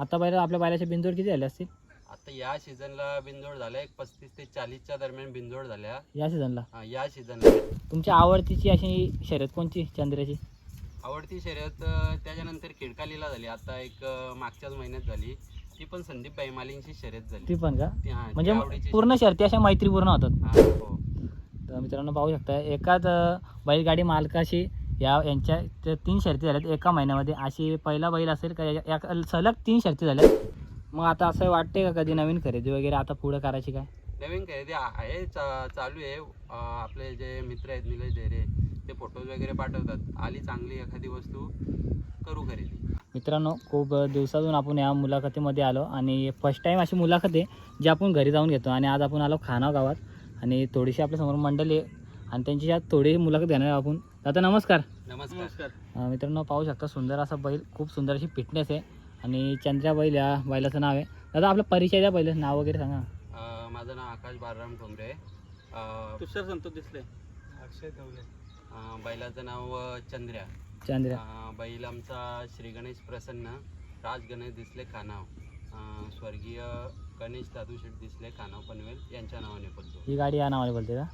आता बैल आपल्या बैलाच्या बिंदूवर किती झाले असतील? आता या सीझनला बिनजोड झाल्या एक पस्तीस ते चाळीसच्या दरम्यान बिनजोड झाल्या. या सीझनला? हा, या सीझनला. तुमची आवडतीची अशी शर्यत कोणची चंद्राची? आवडती शर्यत अं, त्याच्यानंतर खिडकालीला झाली. आता एक अं, मागच्याच महिन्यात झाली. ती पण संदीप भाई मालींची शर्यत झाली. ती पण का? ती- हा, ती म्हणजे आवडीची पूर्ण शर्ती अशा मैत्रीपूर्ण होतात. हा, हो. तर मित्रांनो पाहू शकता एकाच अ, बैलगाडी मालकाशी या यांच्या त्या तीन शर्ती झाल्यात. एका महिन्यामध्ये अशी पहिला बैल असेल का या- सलग तीन शर्ती झाल्यात. मग आता असं वाटते का कधी नवीन खरेदी वगैरे आता पुढं करायची काय? नवीन खरेदी आहे चालू आहे. आपले जे मित्र आहेत निलेश डेरे ते फोटोज वगैरे पाठवतात. आली चांगली एखादी वस्तू करू खरेदी. मित्रांनो खूप दिवसातून आपण या मुलाखतीमध्ये आलो आणि फर्स्ट टाईम अशी मुलाखत आहे जी आपण घरी जाऊन घेतो आणि आज आपण आलो खानाव गावात. आणि थोडीशी आपल्यासमोर मंडळी आहे आणि त्यांची थोडी मुलाखत घेणार आपण. दादा नमस्कार. नमस्कार. अ, मित्रांनो पाहू शकता सुंदर असा बैल खूप सुंदर अशी फिटनेस आहे. आणि चंद्रा बैल या बैलाचं नाव आहे. दादा आपला परिचय द्या बैल नाव वगैरे सांगा. अं, माझं नाव आकाश बालराम ठोंबरे. अं, तुषार संतोष दिसले. अक्षय धवले अं, बैलाचं नाव अं, चंद्र्या चंद्रा. अं, बैल आमचा श्री गणेश प्रसन्न राज गणेश दिसले खानाव. अं, स्वर्गीय गणेश दादूशेठ दिसले खानाव पनवेल यांच्या नावाने बोलतो. ही गाडी या नावाने बोलते का?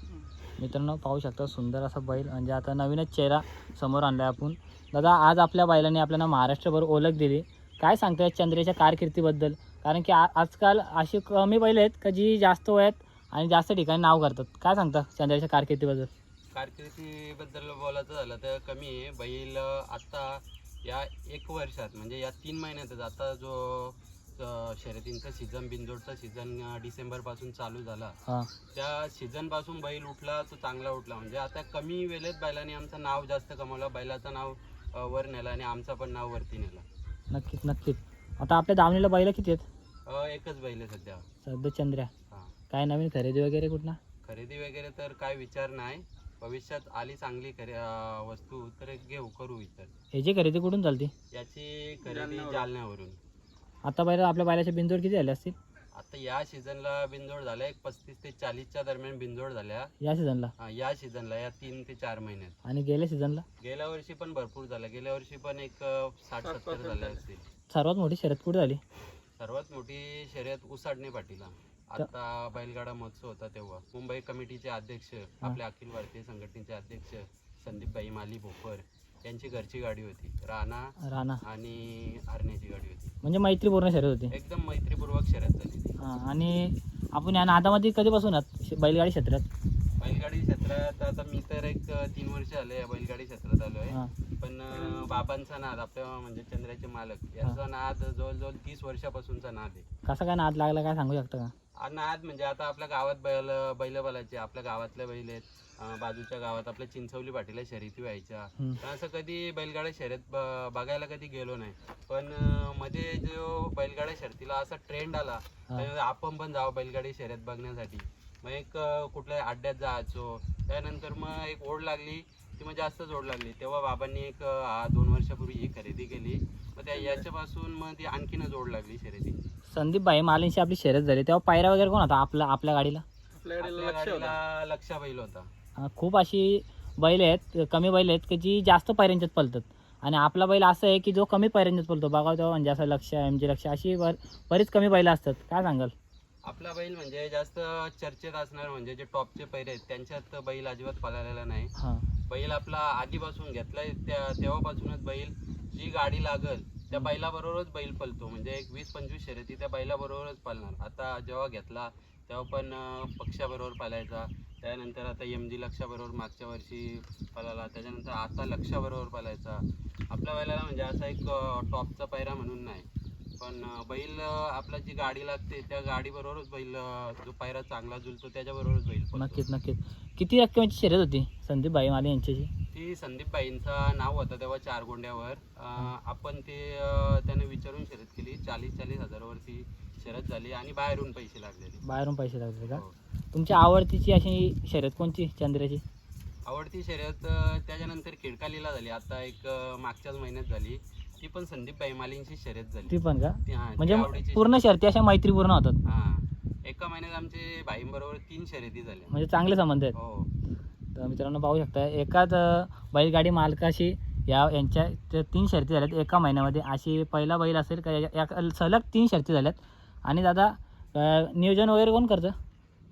मित्रांनो पाहू शकता सुंदर असा बैल म्हणजे आता नवीनच चेहरा समोर आणला आहे आपण. दादा आज आपल्या बैलाने आपल्याला महाराष्ट्रभर ओळख दिली. काय सांगताय चंद्रेच्या कारकिर्दीबद्दल? कारण की आ आजकाल अशी कमी बैल आहेत का जी जास्त वयात आणि जास्त ठिकाणी नाव करतात? काय सांगता चंद्रेच्या कारकिर्दीबद्दल? कारकिर्दीबद्दल बोलायचं झालं तर कमी आहे. बैल आता या एक वर्षात म्हणजे या तीन महिन्यातच आता जो शर्यतींचा सीझन बिनजोडचा सीझन डिसेंबरपासून चालू झाला. हां. त्या सीझनपासून बैल उठला तो चांगला उठला. म्हणजे आता कमी वेळेत बैलाने आमचं नाव जास्त कमवलं. बैलाचं नाव अं, वर नेलं आणि आमचं पण नाव वरती नेलं. नक्कीच नक्कीच. आता आपल्या दावणीला बैल किती आहेत? अं, एकच बैल आहे सध्या. सध्या चंद्र्या. हां. काय नवीन खरेदी वगैरे कुठला? खरेदी वगैरे तर काय विचार नाही. भविष्यात आली चांगली खरे अं, वस्तू तर घेऊ करू विचार ह्याची खरेदी कुठून चालते याची खरेदी जालन्यावरून. आता बैल आपल्या बैलाच्या बिंदूवर किती झाले असतील? आता या सीझनला बिनजोड झाल्या एक पस्तीस ते चाळीसच्या दरम्यान बिनजोड झाल्या. या सीझनला? हा, या सीझनला या तीन ते चार महिन्यात. आणि गेल्या सीझनला? गेल्या वर्षी पण भरपूर झाल्या. गेल्या वर्षी पण एक अं, साठ साठ सत्तर झाल्या. असतील. सर्वात मोठी शर्यत कुठे झाली? सर्वात मोठी शर्यत उसाडणे पाटीला. आता बैलगाडा महोत्सव होता तेव्हा. मुंबई कमिटीचे अध्यक्ष आपले अखिल भारतीय संघटनेचे अध्यक्ष संदीपभाई माली भोपर यांची घरची गाडी होती. राणा राणा. आणि हरण्याची गाडी होती. म्हणजे मैत्रीपूर्ण शर्यत होती. एकदम मैत्रीपूर्वक शर्यत झाली ती. हां आणि आपण या नादामध्ये कधीपासून आहात? श- बैलगाडी क्षेत्रात. बैलगाडी क्षेत्रात आता मी तर एक अं, तीन वर्ष आले या बैलगाडी क्षेत्रात आलो आहे. हां. पण अं, बाबांचा नाद आपल्या म्हणजे चंद्राचे मालक याचा नाद जवळजवळ तीस वर्षापासूनचा नाद आहे. कसा काय नाद लागला काय सांगू शकता का? हा नाद म्हणजे आता आपल्या गावात बैल बैल बलाचे आपल्या गावातले बैल आहेत बाजूच्या गावात आपल्या चिंचवली पाटीला शर्यती व्हायच्या. असं कधी बैलगाड्या शर्यत बघायला कधी गेलो नाही. पण मध्ये जो बैलगाड्या शर्यतीला असा ट्रेंड आला आपण पण जावं बैलगाडी शर्यत बघण्यासाठी. मग एक कुठल्या अड्ड्यात जायचो त्यानंतर मग एक ओढ लागली ती मग जास्तच ओढ लागली. तेव्हा बाबांनी एक दोन वर्षापूर्वी ही खरेदी केली. मग त्या याच्यापासून मग ती आणखीनच ओढ लागली शर्यतीची. संदीप भाई मालींशी आपली शर्यत झाली. तेव्हा पायरा वगैरे कोण होता? आपला आपल्या गाडीला? आपल्या गाडीला लक्षा बैल होता. खूप अशी बैल आहेत कमी बैल आहेत की जी जास्त पायऱ्यांच्यात पलतात आणि आपला बैल असं आहे की जो कमी पायऱ्यांच्यात पलतो बघा तेव्हा म्हणजे असं लक्ष एम जी लक्ष अशी बर बरीच कमी बैल असतात. काय सांगाल? आपला बैल म्हणजे जास्त चर्चेत असणार म्हणजे जे टॉपचे पैरे आहेत त्यांच्यात बैल अजिबात पळालेला नाही. हां. बैल आपला आधीपासून घेतलाय त्या तेव्हापासूनच बैल जी गाडी लागल त्या बैलाबरोबरच बैल पलतो. म्हणजे एक वीस पंचवीस शर्यती त्या बैलाबरोबरच पळणार आता जेव्हा घेतला तेव्हा पण पक्षाबरोबर पळायचा त्यानंतर आता एम जी लक्षाबरोबर मागच्या वर्षी पळाला त्याच्यानंतर आता लक्षाबरोबर पळायचा आपल्या बैलाला म्हणजे असा एक टॉपचा पैरा म्हणून नाही. पण बैल आपला जी गाडी लागते त्या गाडीबरोबरच बैल जो पैरा चांगला जुलतो त्याच्याबरोबरच बैल पळतो. नक्कीच नक्कीच. किती रक्कमेची शर्यत होती संदीप भाई माली यांच्याशी? ती संदीप बाईंचा नाव होतं तेव्हा चार गोंड्यावर अं, आपण ते अं, त्याने विचारून शर्यत केली. चाळीस चाळीस हजारावरती शर्यत झाली आणि बाहेरून पैसे लागलेले. बाहेरून पैसे लागले का? हो. तुमची आवडतीची अशी शर्यत कोणती चंद्राची? आवडती शर्यत अं, त्याच्यानंतर खिडकालीला झाली. आता एक अं, मागच्याच महिन्यात झाली. ती पण संदीप बाई मालींची शर्यत झाली. ती पण का? ती- हा, ती म्हणजे आवडीची पूर्ण शर्ती अशा मैत्रीपूर्ण होतात. हा. एका महिन्यात आमचे बाईंबरोबर तीन शर्यती झाल्या. म्हणजे चांगले संबंध आहेत. हो. तर मित्रांनो पाहू शकता एकाच अ, बैलगाडी मालकाशी या यांच्या त्या तीन शर्ती झाल्यात. एका महिन्यामध्ये अशी पहिला बैल असेल का या- या- सलग तीन शर्ती झाल्यात. आणि दादा अं, नियोजन वगैरे कोण करतं?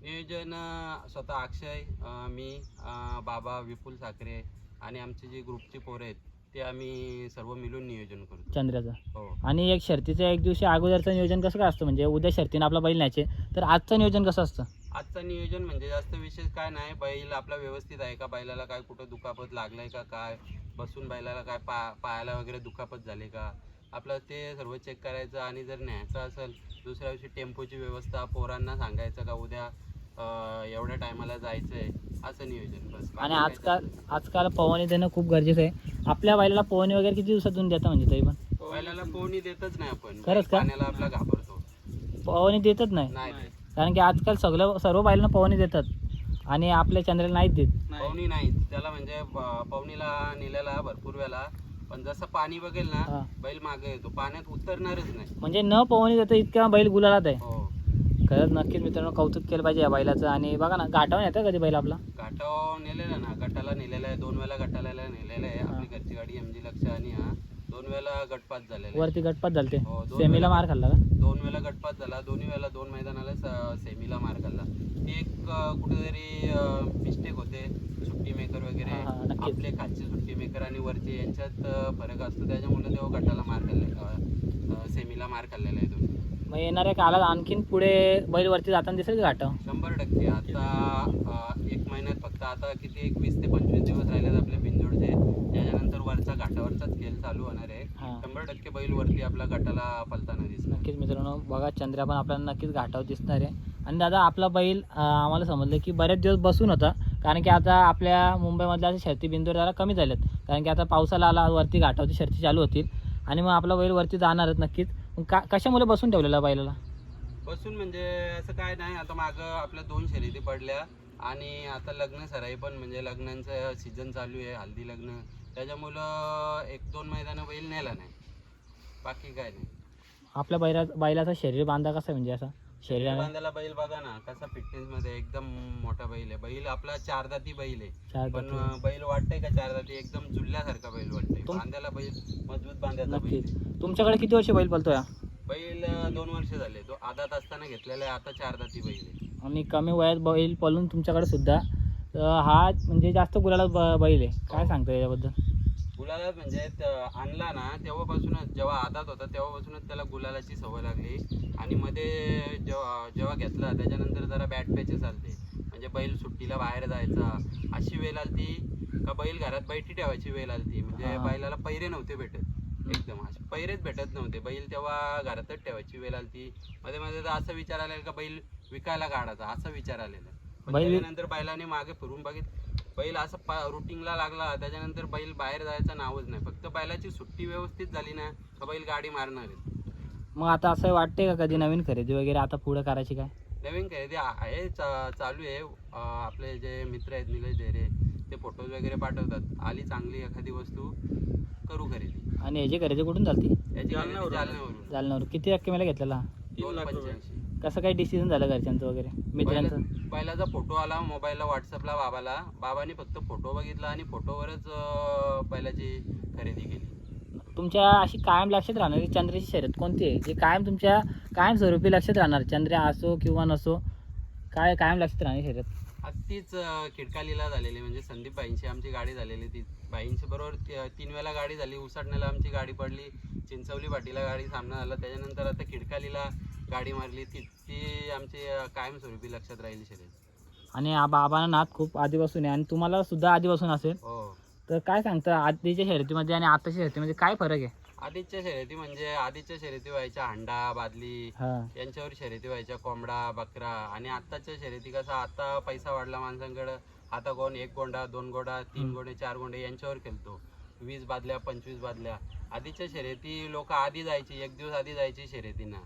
नियोजन अं, स्वतः अक्षय अं, मी अं, बाबा विपुल साखरे आणि आमची जी ग्रुपची पोरं आहेत ते आम्ही सर्व मिळून नियोजन करतो. चंद्राचं. हो. आणि एक शर्तीचं एक दिवशी अगोदरचं नियोजन कसं काय असतं? म्हणजे उद्या शर्तीनं आपला बैल न्यायचे तर आजचं नियोजन कसं असतं? आजचं नियोजन म्हणजे जास्त विशेष काय नाही. बैल आपला व्यवस्थित आहे का? बैलाला काय कुठं दुखापत लागलाय का? काय? बसून बैलाला काय पा पायाला वगैरे दुखापत झाली का? आपलं ते सर्व चेक करायचं आणि जर न्यायचं असेल दुसऱ्या दिवशी टेम्पोची व्यवस्था पोरांना सांगायचं का उद्या अं, एवढ्या टायमाला जायचं आहे असं नियोजन बस. बाकी आणि आजकाल आजकाल पवनी देणं खूप गरजेचं आहे. आपल्या बैलाला पवनी वगैरे किती दिवसातून देतं म्हणजे तरी पण. बैलाला पोहणी देतच नाही आपण. खरंच का? पाण्याला आपला घाबरतो. पवनी देतच नाही? नाही देत. कारण की आजकाल सगळं सर्व बैलांना पवनी देतात. आणि आपल्या चंद्राला नाहीच देत. पवनी नाही. त्याला म्हणजे प- पवनीला नेलेला भरपूर वेळा. पण जसं पाणी बघेल हा. ना बैल मागे येतो. पाण्यात उतरणारच नाही. म्हणजे न पवनी देतं इतक्या बैल गुलालात आहे. हो. खरंच नक्कीच मित्रांनो कौतुक केलं पाहिजे या बैलाचं. आणि बघा ना घाटावर येतं कधी बैल आपला? घाटावर नेलेला ना गटाला नेलेला आहे. दोन वेळा गटाला नेलेला आहे. आपली घरची गाडी एम जी लक्ष आणि हा. दोन वेळा गटपात झालेला आहे. वरती गटपात झालते हो, दोन सेमीला. मार खाल्ला का? दोन वेळा गटपात झाला. दोन्ही वेळा दोन मैदानाला स- सेमीला मार खाल्ला. ती एक अं, कुठेतरी मिस्टेक होते. सुट्टी मेकर वगैरे. हा, हा, नक्कीच. आपले खालचे सुट्टी मेकर आणि वरचे यांच्यात अं, फरक असतो. त्याच्यामुळे तेव्हा गटाला मार खाल्ले सेमीला मार खाल्लेला आहे दोन्ही मग येणाऱ्या काळात आणखीन पुढे बैल वरती जाताना दिसेल घाटावर शंभर टक्के. आता एक महिन्यात फक्त आता किती एक वीस ते पंचवीस दिवस राहिलेत आपले बिंजोडचे त्याच्यानंतर वरचा घाटावरचाच खेळ चालू होणार आहे. शंभर टक्के बैल वरती आपला गटाला पलताना दिसणार. नक्कीच मित्रांनो बघा चंद्रा पण आपल्याला नक्कीच घाटावर दिसणार आहे. आणि दादा आपला बैल आम्हाला समजलं की बरेच दिवस बसून होता. कारण की आता आपल्या मुंबईमधल्या शर्ती बिंदूवर जरा कमी झाल्यात कारण की आता पावसाला आला वरती घाटावरची शर्ती चालू होतील. आणि मग आपला बैल वरती जाणारच नक्कीच. मग का कशामुळे बसून ठेवलेला बैलाला? बसून म्हणजे असं काय नाही आता मागं आपल्या दोन शर्यती पडल्या आणि आता लग्न सराई पण म्हणजे लग्नांचं सीझन चालू आहे हल्दी लग्न. त्याच्यामुळं एक दोन मैदानं बैल नेला नाही. बाकी काय नाही. आपल्या बैला बैलाचा शरीर बांधा कसा आहे म्हणजे असा? शरीराने बांधायला बैल बघा ना कसा फिटनेस मध्ये एकदम मोठा बैल आहे. बैल आपला चार दाती बैल आहे. पण बैल वाटतंय का चार दाती एकदम जुळल्यासारखा बैल वाटतंय. बांधायला बैल मजबूत बांधायचा बैल. तुमच्याकडे किती वर्ष बैल पळतोय हा? बैल दोन वर्ष झाले. तो आदात असताना घेतलेला आहे. आता चार दाती बैल आहे. आणि कमी वयात बैल पळून तुमच्याकडे सुद्धा हा म्हणजे जास्त गुलाला बैल आहे. काय सांगता याच्याबद्दल? गुलाला म्हणजे आणला ना तेव्हापासूनच जेव्हा आदात होता तेव्हापासूनच त्याला गुलालाची सवय लागली. आणि मध्ये जेव्हा जेव्हा घेतला त्याच्यानंतर जरा बॅट पॅचेस आलते. म्हणजे बैल सुट्टीला बाहेर जायचा. अशी वेळ आलती का बैल घरात बैठी ठेवायची वेळ आलती. म्हणजे. बैलाला पैरे नव्हते भेटत. एकदम असे पैरेच भेटत नव्हते. बैल तेव्हा घरातच ठेवायची वेळ आलती. मध्ये मध्ये तर असं विचार आलेला का बैल विकायला काढायचा. असा विचार आलेला. त्याच्यानंतर बैलाने मागे फिरून बघित बैल असं पा रुटीनला लागला त्याच्यानंतर बैल बाहेर जायचं नावच नाही. फक्त बैलाची सुट्टी व्यवस्थित झाली ना का बैल गाडी मारणार आहे मग आता असं वाटते का कधी नवीन खरेदी वगैरे आता पुढे करायची काय? नवीन खरेदी आहे चा- चालू आहे. अं, आपले जे मित्र आहेत निलेश डेरे ते फोटोज वगैरे पाठवतात. आली चांगली एखादी वस्तू करू खरेदी. आणि याची खरेदी कुठून चालती याची खरेदी जालन्यावरून. जालन्यावर किती रक्कमेला घेतलेला? दोन पंच्याऐंशी कसं काही डिसिजन झालं घरच्यांचं वगैरे? मित्रांचं? बैला- बैलाचा फोटो आला मोबाईलला व्हॉट्सअपला बाबाला. बाबाने फक्त फोटो बघितला आणि फोटोवरच अं, बैलाची खरेदी केली. तुमच्या अशी कायम लक्षात राहणारी चंद्राची शर्यत कोणती आहे? जी कायम तुमच्या कायम स्वरूपी लक्षात राहणार चंद्र असो किंवा नसो काय कायम लक्षात राहणारी शर्यत? आज तीच अं, खिडकालीला झालेली म्हणजे संदीप बाईंची आमची गाडी झालेली ती. बाईंची बरोबर तीन वेळा गाडी झाली. उसाटण्याला आमची गाडी पडली. चिंचवली पाटीला गाडी सामना झाला. त्याच्यानंतर आता खिडकालीला गाडी मारली. ती ती आमची कायमस्वरूपी लक्षात राहिली शर्यत आणि बाबांना नाद खूप आधीपासून आहे. आणि तुम्हाला सुद्धा आधीपासून असेल. हो. तर काय सांगता आधीच्या शर्यतीमध्ये आणि आताच्या शर्यतीमध्ये काय फरक आहे? आधीच्या शर्यती म्हणजे आधीच्या शर्यती व्हायच्या हांडा बादली हां यांच्यावर शर्यती व्हायच्या कोंबडा बकरा आणि आत्ताच्या शर्यती कसं आता पैसा वाढला माणसांकडं आता कोण एक गोंडा दोन गोंडा तीन. गोंडे चार गोंडे यांच्यावर खेळतो वीस बादल्या पंचवीस बादल्या आधीच्या शर्यती लोक आधी जायची एक दिवस आधी जायची शर्यतींना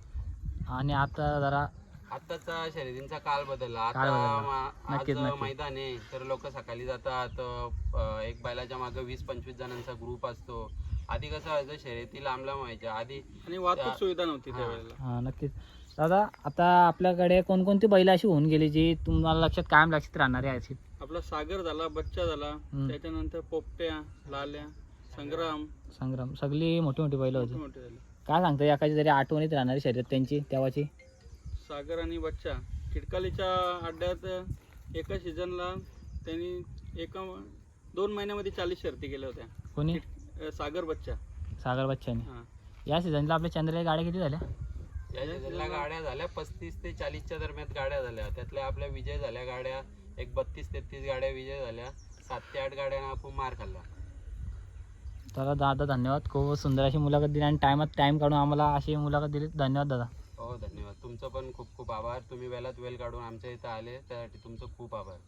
आणि आता जरा आताचा शर्यतींचा काल बदलला आता बदलला. मा- नक्कीच, आज नक्कीच. मैदान आहे तर लोक सकाळी जातात अं, एक बैलाच्या मागे वीस पंचवीस जणांचा ग्रुप असतो आधी कसं व्हायचं शर्यती लांब लांब व्हायच्या. आधी आणि वाहतूक सुविधा नव्हती हा. त्यावेळेला हां नक्कीच. दादा आता आपल्याकडे कोणकोणती बैल अशी होऊन गेली जी तुम्हाला लक्षात कायम लक्षात राहणारी आहेत? आपला सागर झाला बच्चा झाला. त्याच्यानंतर पोपट्या लाल्या संग्राम. संग्राम. सगळी मोठी मोठी बैल होती. मोठे झाले. काय सांगता एखादी जरी आठवणीत राहणारी शर्यत त्यांची तेव्हाची? सागर आणि बच्चा. खिडकालीच्या अड्ड्यात एका सीझनला त्यांनी एका दोन महिन्यामध्ये चाळीस शर्ती केल्या होत्या. कोणी? सागर बच्चा. सागर बच्चन. हां. या सीझनला आपल्या चंद्रच्या गाड्या किती झाल्या? या सीझनला गाड्या झाल्या पस्तीस ते चाळीसच्या दरम्यान गाड्या झाल्या. त्यातल्या आपल्या विजय झाल्या गाड्या एक बत्तीस तेहतीस गाड्या विजय झाल्या. सात ते आठ गाड्यांना आपण मार खाल्ला. तर दादा धन्यवाद. खूप सुंदर अशी मुलाखत दिली आणि टायमात टाईम काढून आम्हाला अशी मुलाखत दिली धन्यवाद दादा. हो धन्यवाद. तुमचं पण खूप खूप आभार. तुम्ही वेळात वेळ काढून आमच्या इथं आले त्यासाठी तुमचं खूप आभार.